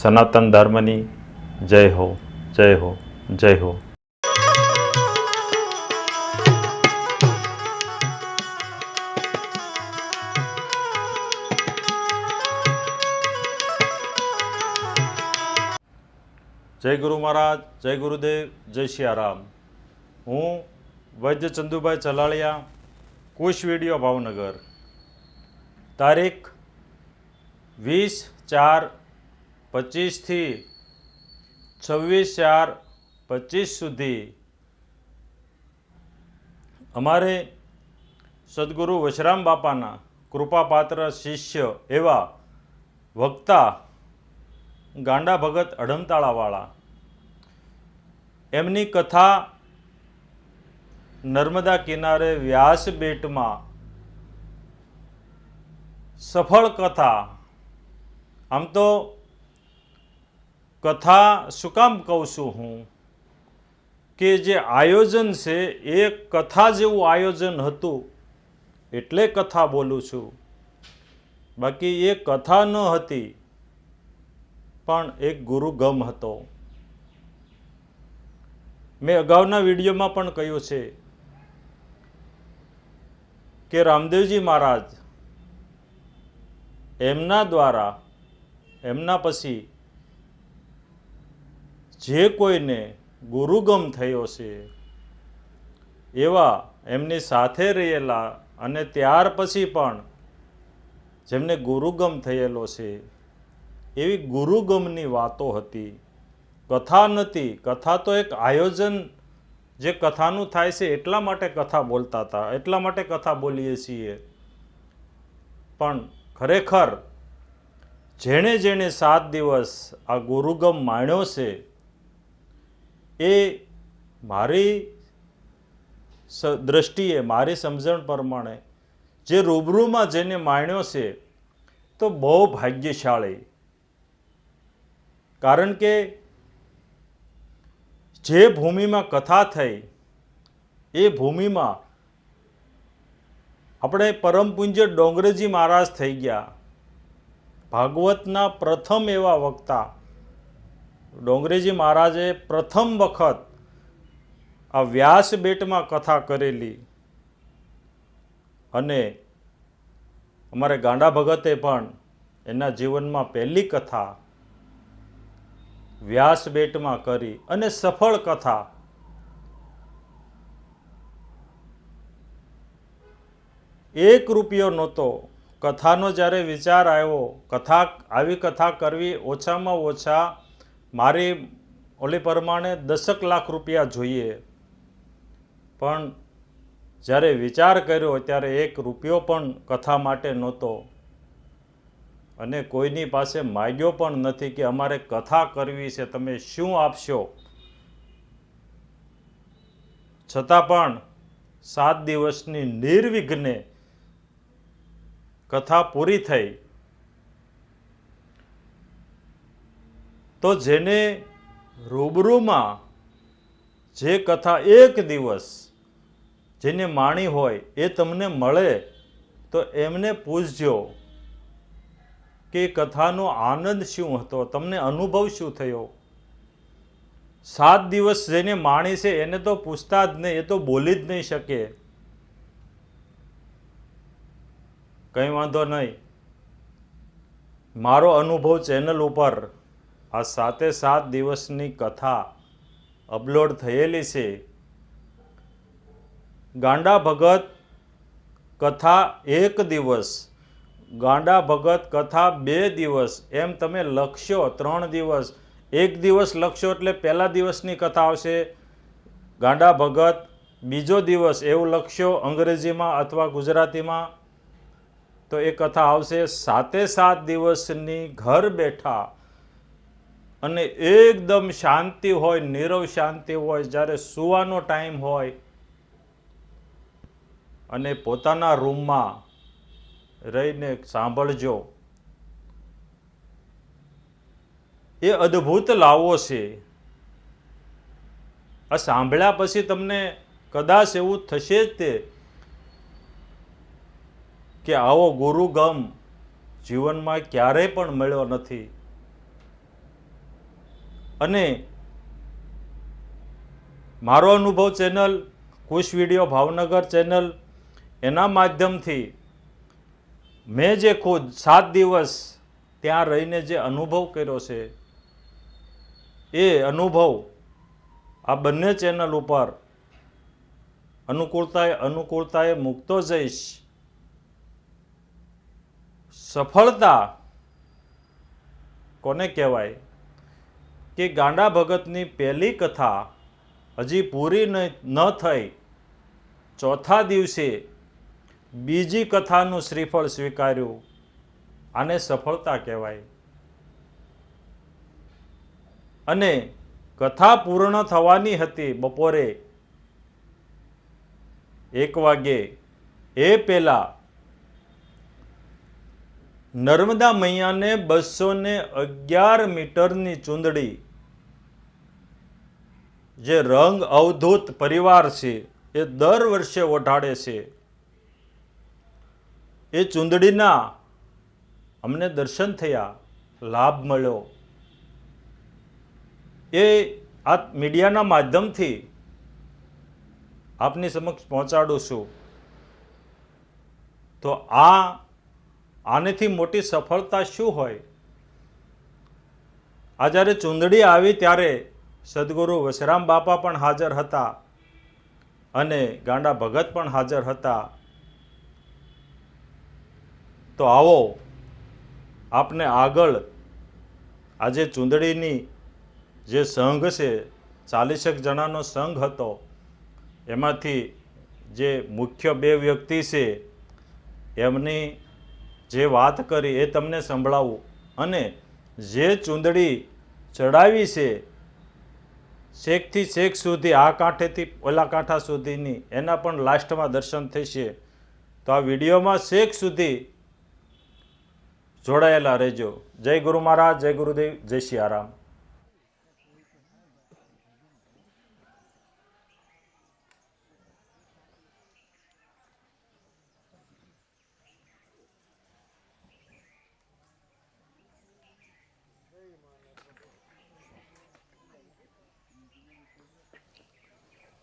સનાતન ધર્મની જય હો જય હો જય હો. જય ગુરુ મહારાજ, જય ગુરુદેવ, જય સિયારામ હું વૈદ્ય ચંદુભાઈ ચલાળિયા, કુશ વીડિયો ભાવનગર. તારીખ વીસ ચાર પચીસથી છવ્વીસ ચાર પચીસ સુધી અમારે સદગુરુ વશરામ બાપાના કૃપાપાત્ર શિષ્ય એવા વક્તા ગાંડા ભગત અડમતાળાવાળા એમની કથા નર્મદા કિનારે વ્યાસ બેટમાં સફળ કથા. આમ તો કથા શું કામ કહું છું હું કે જે આયોજન છે, એ કથા જેવું આયોજન હતું, એટલે કથા બોલું છું. બાકી એ કથા ન હતી, પણ એક ગુરુગમ હતો. મેં અગાઉના વિડીયોમાં પણ કહ્યું છે કે રામદેવજી મહારાજ, એમના દ્વારા, એમના પછી જે કોઈને ગુરુગમ થયો છે, એવા એમની સાથે રહેલા અને ત્યાર પછી પણ જેમને ગુરુગમ થયેલો છે, એવી ગુરુગમની વાતો હતી. કથા નથી, કથા તો એક આયોજન જે કથાનું થાય છે, એટલા માટે કથા બોલતા હતા, એટલા માટે કથા બોલીએ છીએ. પણ ખરેખર, જેણે જેણે સાત દિવસ આ ગુરુગમ માણ્યો છે એ મારી દ્રષ્ટિએ, મારી સમજણ પ્રમાણે જે રૂબરૂમાં જેને માણ્યો છે, તો બહુ ભાગ્યશાળી. કારણ કે જે ભૂમિમાં કથા થઈ, એ ભૂમિમાં આપણે પરમ પૂજ્ય ડોંગરેજી મહારાજ થઈ ગયા. ભાગવતના પ્રથમ એવા વક્તા ડોંગરેજી મહારાજે પ્રથમ વખત આ વ્યાસ બેટમાં કથા કરેલી. અને અમારે ગાંડા ભગતે પણ એના જીવનમાં પહેલી કથા વ્યાસ બેટમાં કરી અને સફળ કથા એક રૂપિયો નહોતો. કથાનો જ્યારે વિચાર આવ્યો, કથા, આવી કથા કરવી ઓછામાં ઓછા મારી ઓલી પ્રમાણે દસક લાખ રૂપિયા જોઈએ. પણ જ્યારે વિચાર કર્યો ત્યારે એક રૂપિયો પણ કથા માટે નહોતો. અને કોઈની પાસે માગ્યો પણ નથી કે અમારે કથા કરવી છે, તમે શું આપશો? છતાં પણ સાત દિવસની નિર્વિઘ્ને કથા પૂરી થઈ. તો જેને રૂબરૂમાં જે કથા એક દિવસ જેને માણી હોય એ તમને મળે, તો એમને પૂછજો કે કથાનો આનંદ શું હતો? તમને અનુભવ શું થયો? સાત દિવસ જેને માણી છે એને તો પૂછતા જ નહીં, એ તો બોલી જ નહીં શકે. કંઈ વાંધો નહીં. મારો અનુભવ ચેનલ ઉપર આ સાતે સાત દિવસની કથા અપલોડ થયેલી છે. ગાંડા ભગત કથા એક દિવસ, ગાંડા ભગત કથા બે દિવસ, એમ તમે લખશો ત્રણ દિવસ. એક દિવસ લખશો એટલે પહેલા દિવસની કથા આવશે. ગાંડા ભગત બીજો દિવસ એવું લખશો અંગ્રેજીમાં અથવા ગુજરાતીમાં. તો એ કથા આવશે. સાતે સાત દિવસની ઘર બેઠા અને એકદમ શાંતિ હોય, નીરવ શાંતિ હોય, જ્યારે સુવાનો ટાઈમ હોય અને પોતાના રૂમમાં રહીને સાંભળજો. એ અદ્ભુત લાવો છે. આ સાંભળ્યા પછી તમને કદાચ એવું થશે જ તે કે આવો ગુરુગમ જીવનમાં ક્યારેય પણ મળ્યો નથી. અને મારો અનુભવ channel Kush video Bhavnagar channel એના માધ્યમથી મેં જે ખુદ સાત દિવસ ત્યાં રહીને જે અનુભવ કર્યો છે, એ અનુભવ આ બંને ચેનલ ઉપર અનુકૂળતાએ અનુકૂળતાએ મૂકતો જઈશ. સફળતા કોને કહેવાય? કે ગાંડા ભગતની પહેલી કથા હજી પૂરી ન થઈ. ચોથા દિવસે બીજી કથાનું શ્રીફળ સ્વીકાર્યું. આને સફળતા કહેવાય. અને કથા પૂર્ણ થવાની હતી બપોરે. એક વાગે એ પહેલા નર્મદા મૈયાને બસો ને અગિયાર મીટરની ચૂંદડી જે રંગ અવધૂત પરિવાર છે, એ દર વર્ષે ઓઢાડે છે. એ ચૂંદડીના અમને દર્શન થયા, લાભ મળ્યો. એ આ મીડિયાના માધ્યમથી આપની સમક્ષ પહોંચાડું છું. તો આ, આનેથી મોટી સફળતા શું હોય? આ જ્યારે ચૂંદડી આવી ત્યારે સદગુરુ વશરામ બાપા પણ હાજર હતા અને ગાંડા ભગત પણ હાજર હતા. તો આવો, આપને આગળ આજે ચૂંદડીની જે સંઘ છે, ચાલીસેક જણાનો સંઘ હતો, એમાંથી જે મુખ્ય બે વ્યક્તિ છે, એમની જે વાત કરી એ તમને સંભળાવું. અને જે ચૂંદડી ચડાવી છે શેકથી શેક સુધી, આ કાંઠેથી ઓલા કાંઠા સુધીની, એના પણ લાસ્ટમાં દર્શન થશે. તો આ વિડીયોમાં શેક સુધી જોડાયેલા રહેજો. જય ગુરુ મહારાજ, જય ગુરુદેવ, જય સિયારામ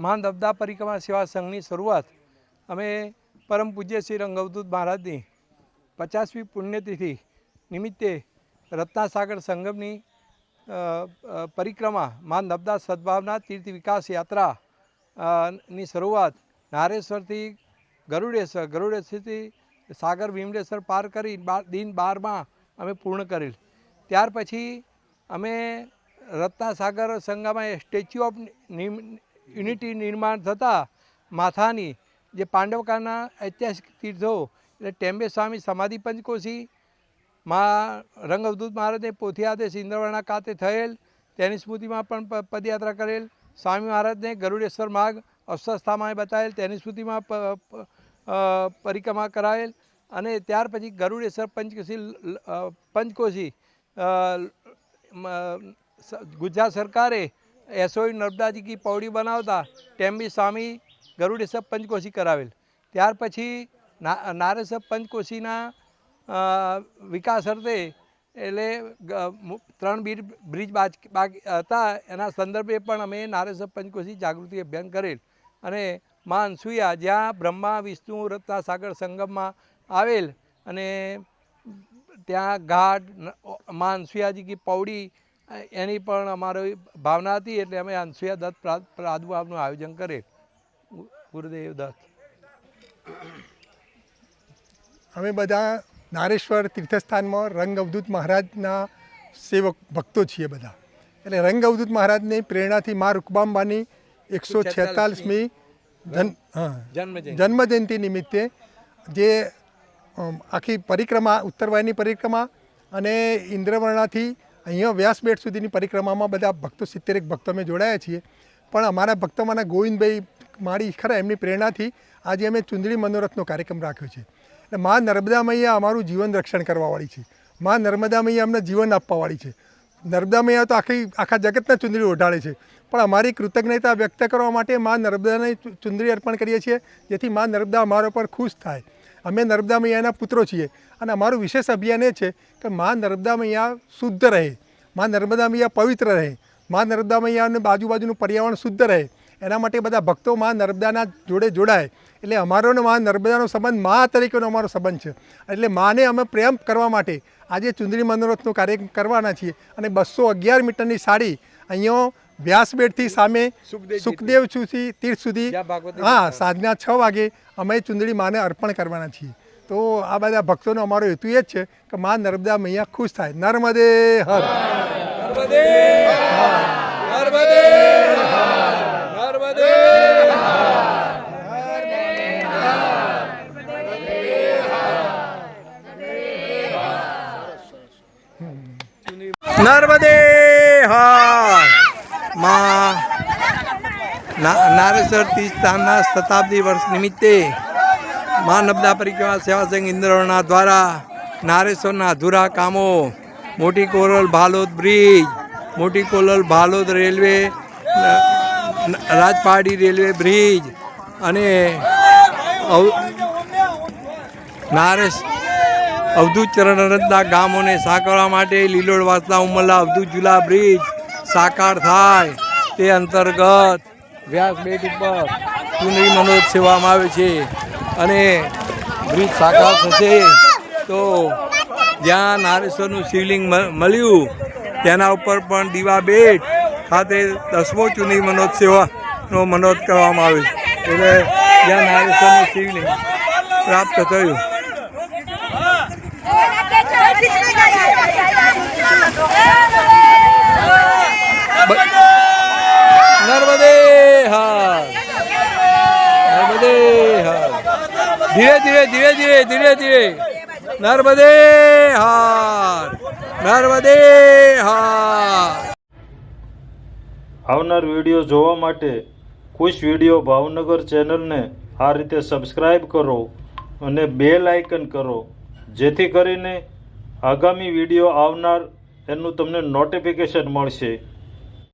મહાન દબદા પરિક્રમા સેવા સંઘની શરૂઆત અમે પરમ પૂજ્ય શ્રી રંગવદૂત મહારાજની પચાસમી પુણ્યતિથિ નિમિત્તે રત્નાસાગર સંગમની પરિક્રમા, મહાન નબદા સદભાવના તીર્થ વિકાસ યાત્રા ની શરૂઆત નારેશ્વરથી ગરુડેશ્વર, ગરુડેશ્વરથી સાગર ભીમડેશ્વર પાર કરી દિન બારમાં અમે પૂર્ણ કરેલ. ત્યાર પછી અમે રત્નાસાગર સંગમાં સ્ટેચ્યુ ઓફ યુનિટી નિર્માણ થતાં માથાની જે પાંડવકાળના ઐતિહાસિક તીર્થો, એટલે ટેમ્બે સ્વામી સમાધિ પંચકોશી, મા રંગ અવધૂત મહારાજને પોથી આદેશ ખાતે થયેલ, તેની સ્મૃતિમાં પણ પદયાત્રા કરેલ. સ્વામી મહારાજને ગરુડેશ્વર માર્ગ અસ્વસ્થામાં બતાવેલ, તેની સ્મૃતિમાં પરિક્રમા કરાયેલ અને ત્યાર પછી ગરુડેશ્વર પંચકોશી પંચકોશી ગુજરાત સરકારે એસઓઈ નર્મદાજી કી પૌડી બનાવતા ટેમ્બી સ્વામી ગરુડેશ્વર પંચકોશી કરાવેલ. ત્યાર પછી ના નારેશ્વર પંચકોશીના વિકાસ અર્થે એટલે ત્રણ બીર બ્રિજ બાકી હતા. એના સંદર્ભે પણ અમે નારેશ્વર પંચકોશી જાગૃતિ અભિયાન કરેલ. અને મા અનસુયા જ્યાં બ્રહ્મા, વિષ્ણુ રત્ના સાગર સંગમમાં આવેલ. અને ત્યાં ઘાટ મા અનસુયાજી કી પૌડી એની પણ અમારી ભાવના હતી એટલે અમે અંશુયા દત્ત પ્રા- પ્રાદુર્ભાવનું આયોજન કરે. ગુરુદેવ દત્ત. અમે બધા નારેશ્વર તીર્થસ્થાનમાં રંગ અવધૂત મહારાજના સેવક ભક્તો છીએ બધા. એટલે રંગ અવધૂત મહારાજની પ્રેરણાથી મા રૂકબાંબાની એકસો છેતાલીસમી. જન્મજયંતિ. નિમિત્તે જે આખી પરિક્રમા ઉત્તરવાયની પરિક્રમા અને ઇન્દ્રવર્ણાથી અહીંયા વ્યાસબેટ સુધીની પરિક્રમામાં બધા ભક્તો, સિત્તેરેક ભક્તો અમે જોડાયા છીએ. પણ અમારા ભક્તોમાંના ગોવિંદભાઈ માળી ખરા એમની પ્રેરણાથી આજે અમે ચુંદડી મનોરથનો કાર્યક્રમ રાખ્યો છે. એટલે મા નર્મદા મૈયા અમારું જીવન રક્ષણ કરવાવાળી છે. મા નર્મદા મૈયા અમને જીવન આપવાવાળી છે. નર્મદા મૈયા તો આખી, આખા જગતના ચુંદડી ઓઢાડે છે. પણ અમારી કૃતજ્ઞતા વ્યક્ત કરવા માટે મા નર્મદાને ચુંદડી અર્પણ કરીએ છીએ, જેથી મા નર્મદા અમારા પર ખુશ થાય. અમે નર્મદા મૈયાના પુત્રો છીએ. અને અમારું વિશેષ અભિયાન એ છે કે મા નર્મદા મૈયા શુદ્ધ રહે, મા નર્મદા મૈયા પવિત્ર રહે, મા નર્મદા મૈયા અને આજુબાજુનું પર્યાવરણ શુદ્ધ રહે. એના માટે બધા ભક્તો મા નર્મદાના જોડે જોડાય. એટલે અમારો ને મા નર્મદાનો સંબંધ મા તરીકેનો અમારો સંબંધ છે. એટલે માને અમે પ્રેમ કરવા માટે આજે ચુંદડી મનોરથનો કાર્યક્રમ કરવાના છીએ. અને બસો અગિયાર મીટરની સાડી અહીંયા વ્યાસબેટથી સામે સુખદેવ સુધી તીર્થ સુધી. હા સાંજના છ વાગે અમે ચુંદડી માને અર્પણ કરવાના છીએ. તો આ બધા ભક્તોનો અમારો હેતુ એ જ છે કે મા નર્મદા મૈયા ખુશ થાય. નર્મદે હર. નર્મદે નર્મદે નર્મદે નર્મદે હાર. માં નારેશ્વર તીર્થસ્થાનના શતાબ્દી વર્ષ નિમિત્તે મા નબદા પરિક્રમા સેવા સંઘ ઇન્દ્રના દ્વારા નારેશ્વરના અધૂરા કામો, Moti Koral Bhalod bridge, Moti Koral Bhalod railway Rajpadi railway bridge અને નારેશ, અવધૂત ચરણરથના ગામોને સાંકળવા માટે લીલોડ વાસના ઉમરલા અવધૂત ઝુલા બ્રિજ સાકાર થાય તે અંતર્ગત વ્યાસ બેટ ઉપર ચૂંટણી મનોજ સેવામાં આવે છે અને બ્રિજ સાકાર થશે તો જ્યાં નારેશ્વરનું શિવલિંગ મળ્યું, તેના ઉપર પણ દીવા બેટ ખાતે દસમો ચૂંટણી સેવાનો મનોજ કરવામાં આવ્યો એટલે જ્યાં નારેશ્વરનું શિવલિંગ પ્રાપ્ત થયું. હાર નર્મદે હા ધીરે ધીરે ધીરે ધીરે ધીરે ધીરે નર્મદે હાર નર્મદે હાર આવનાર વીડિયો જોવા માટે ખુશ વીડિયો ભાવનગર ચેનલને આ રીતે સબસ્ક્રાઈબ કરો અને બેલ આઇકન કરો, જેથી કરીને આગામી વીડિયો આવનાર એનું તમને નોટિફિકેશન મળશે.